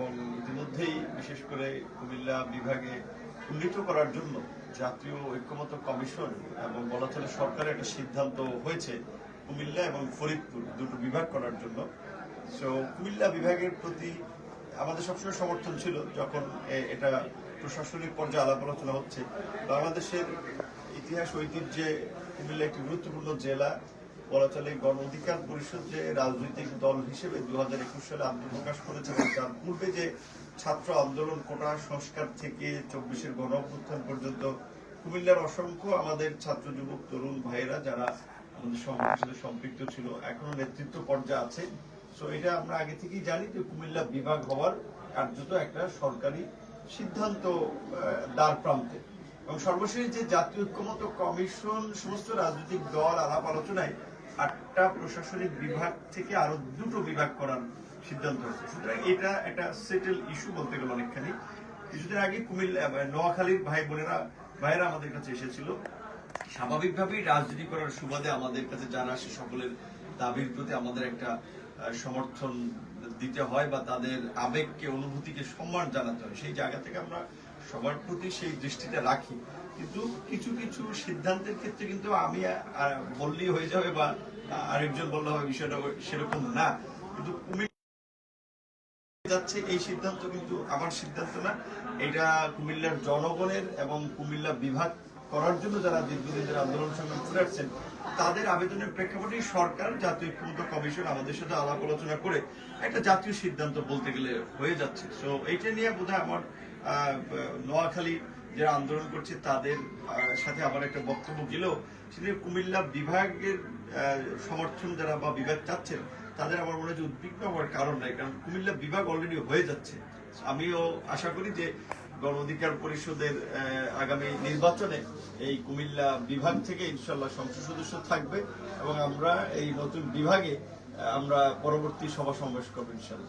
এবং ইতিমধ্যেই, বিশেষ করে কুমিল্লা বিভাগে উন্নীত করার জন্য জাতীয় ঐক্যমত কমিশন এবং বলা চলে সরকারের একটা সিদ্ধান্ত হয়েছে কুমিল্লা এবং ফরিদপুর দুটো বিভাগ করার জন্য। সো কুমিল্লা বিভাগের প্রতি আমাদের সবসময় সমর্থন ছিল যখন এটা প্রশাসনিক পর্যায়ে আলাপ আলোচনা হচ্ছে। বাংলাদেশের ইতিহাস ঐতিহ্যে কুমিল্লা একটি গুরুত্বপূর্ণ জেলা। বলা চলে গণ অধিকার পরিষদ যে রাজনৈতিক দল হিসেবে দু হাজার একুশ সালে আত্মপ্রকাশ করেছে তার পূর্বে যে ছাত্র আন্দোলন কোটা সংস্কার থেকে চব্বিশের গণ অভ্যুত্থান পর্যন্ত, কুমিল্লার অসংখ্য আমাদের ছাত্র যুবক, তরুণ ভাইয়েরা যারা আমাদের সাথে সম্পৃক্ত ছিল, এখনও নেতৃত্ব পর্যায়ে আছে। সো এটা আমরা আগে থেকেই জানি যে কুমিল্লা বিভাগ হওয়ার কার্যত একটা সরকারি সিদ্ধান্ত দ্বার প্রান্তে। এবং সর্বশেষ যে জাতীয় ঐক্যমত কমিশন, সমস্ত রাজনৈতিক দল আলাপ আলোচনায় আটটা প্রশাসনিক বিভাগ থেকে আরও দুটো বিভাগ করার সিদ্ধান্ত হয়েছে। সুতরাং এটা একটা সেটেল ইস্যু বলতে গেলে অনেকখানি। কিছুদিন আগে কুমিল্লা নোয়াখালীর ভাই বোনেরা, ভাইয়েরা আমাদের কাছে এসেছিল। স্বাভাবিকভাবেই রাজনীতি করার সুবাদে আমাদের কাছে যারা আসে, সকলের দাবির প্রতি আমাদের একটা সমর্থন দিতে হয় বা তাদের আবেগকে, অনুভূতিকে সম্মান জানাতে হয়। সেই জায়গা থেকে আমরা সবার প্রতি সেই দৃষ্টিটা রাখি। কিন্তু কিছু কিছু সিদ্ধান্তের ক্ষেত্রে কিন্তু আমি বললেই হয়ে যাবে বা আরেকজন বললে হবে বিষয়টা সেরকম না। কিন্তু যাচ্ছে, এই সিদ্ধান্ত কিন্তু আমার সিদ্ধান্ত না। এটা কুমিল্লার জনগণের এবং কুমিল্লা বিভাগ করার জন্য যারা দীর্ঘদিন ধরে আন্দোলন সংগ্রাম করে আসছেন তাদের আবেদনের প্রেক্ষাপটেই সরকার জাতীয় ঐক্যমত্য কমিশন আমাদের সাথে আলাপ আলোচনা করে একটা জাতীয় সিদ্ধান্ত বলতে গেলে হয়ে যাচ্ছে। সো এইটা নিয়ে বোধহয় আমার নোয়াখালী যারা আন্দোলন করছে, তাদের সাথে আবার একটা বক্তব্য গেলেও সেটা কুমিল্লা বিভাগের সমর্থন যারা বা বিভাগ চাচ্ছেন তাদের আমার মনে হচ্ছে উদ্বিগ্ন হওয়ার কারণ নাই, কারণ কুমিল্লা বিভাগ অলরেডি হয়ে যাচ্ছে। আমিও আশা করি যে গণ অধিকার পরিষদের আগামী নির্বাচনে এই কুমিল্লা বিভাগ থেকে ইনশাল্লাহ সংসদ সদস্য থাকবে এবং আমরা এই নতুন বিভাগে আমরা পরবর্তী সভা সমাবেশ করব ইনশাল্লাহ